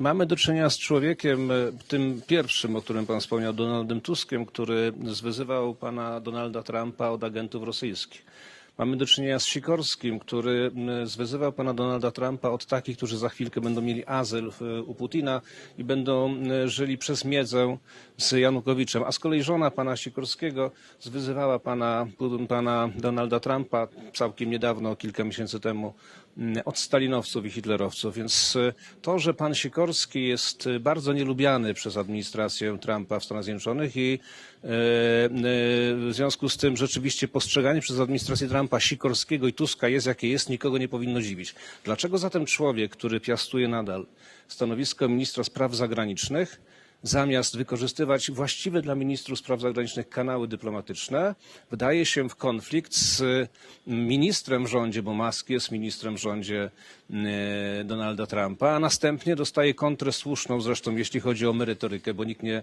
Mamy do czynienia z człowiekiem, e, tym pierwszym, o którym pan wspomniał, Donaldem Tuskiem, który zwyzywał pana Donalda Trumpa od agentów rosyjskich. Mamy do czynienia z Sikorskim, który zwyzywał pana Donalda Trumpa od takich, którzy za chwilkę będą mieli azyl u Putina i będą żyli przez miedzę z Janukowiczem. A z kolei żona pana Sikorskiego zwyzywała pana, pana Donalda Trumpa całkiem niedawno, kilka miesięcy temu, od stalinowców i hitlerowców. Więc e, to, że pan Sikorski jest e, bardzo nielubiany przez administrację Trumpa w Stanach Zjednoczonych i e, w związku z tym rzeczywiście postrzeganie przez administrację Trumpa Sikorskiego i Tuska jest jakie jest, nikogo nie powinno dziwić. Dlaczego zatem człowiek, który piastuje nadal stanowisko ministra spraw zagranicznych, zamiast wykorzystywać właściwe dla ministrów spraw zagranicznych kanały dyplomatyczne, wdaje się w konflikt z ministrem w rządzie, bo Musk jest ministrem w rządzie e, Donalda Trumpa, a następnie dostaje kontrę słuszną, zresztą jeśli chodzi o merytorykę, bo nikt nie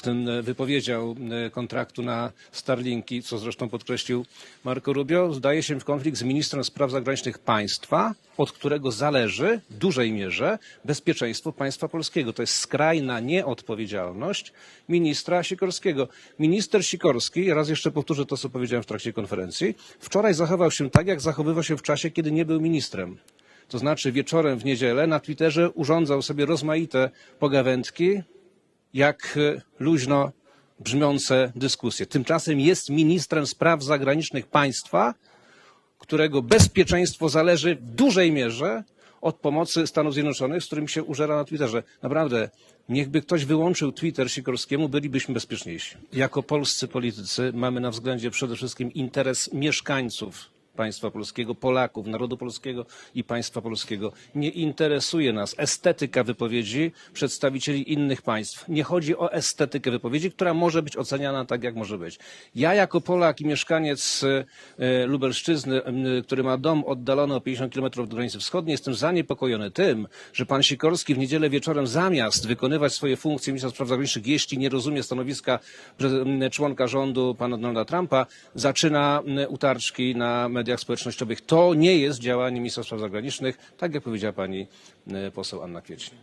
tym wypowiedział e, kontraktu na Starlinki, co zresztą podkreślił Marco Rubio, zdaje się w konflikt z ministrem spraw zagranicznych państwa, od którego zależy w dużej mierze bezpieczeństwo państwa polskiego. To jest skrajna nieodpowiedzialność ministra Sikorskiego. Minister Sikorski, raz jeszcze powtórzę to, co powiedziałem w trakcie konferencji, wczoraj zachował się tak, jak zachowywał się w czasie, kiedy nie był ministrem. To znaczy wieczorem w niedzielę na Twitterze urządzał sobie rozmaite pogawędki, jak e, luźno brzmiące dyskusje. Tymczasem jest ministrem spraw zagranicznych państwa, którego bezpieczeństwo zależy w dużej mierze od pomocy Stanów Zjednoczonych, z którym się użera na Twitterze. Naprawdę, niechby ktoś wyłączył Twitter Sikorskiemu, bylibyśmy bezpieczniejsi. Jako polscy politycy mamy na względzie przede wszystkim interes mieszkańców państwa polskiego, Polaków, narodu polskiego i państwa polskiego. Nie interesuje nas estetyka wypowiedzi przedstawicieli innych państw. Nie chodzi o estetykę wypowiedzi, która może być oceniana tak, jak może być. Ja jako Polak i mieszkaniec e, Lubelszczyzny, m, który ma dom oddalony o 50 km od granicy wschodniej, jestem zaniepokojony tym, że pan Sikorski w niedzielę wieczorem zamiast wykonywać swoje funkcje ministra spraw zagranicznych, jeśli nie rozumie stanowiska członka rządu pana Donalda Trumpa, zaczyna utarczki na mediach społecznościowych. To nie jest działanie ministra spraw zagranicznych, tak jak powiedziała pani e, poseł Anna Kwiecień.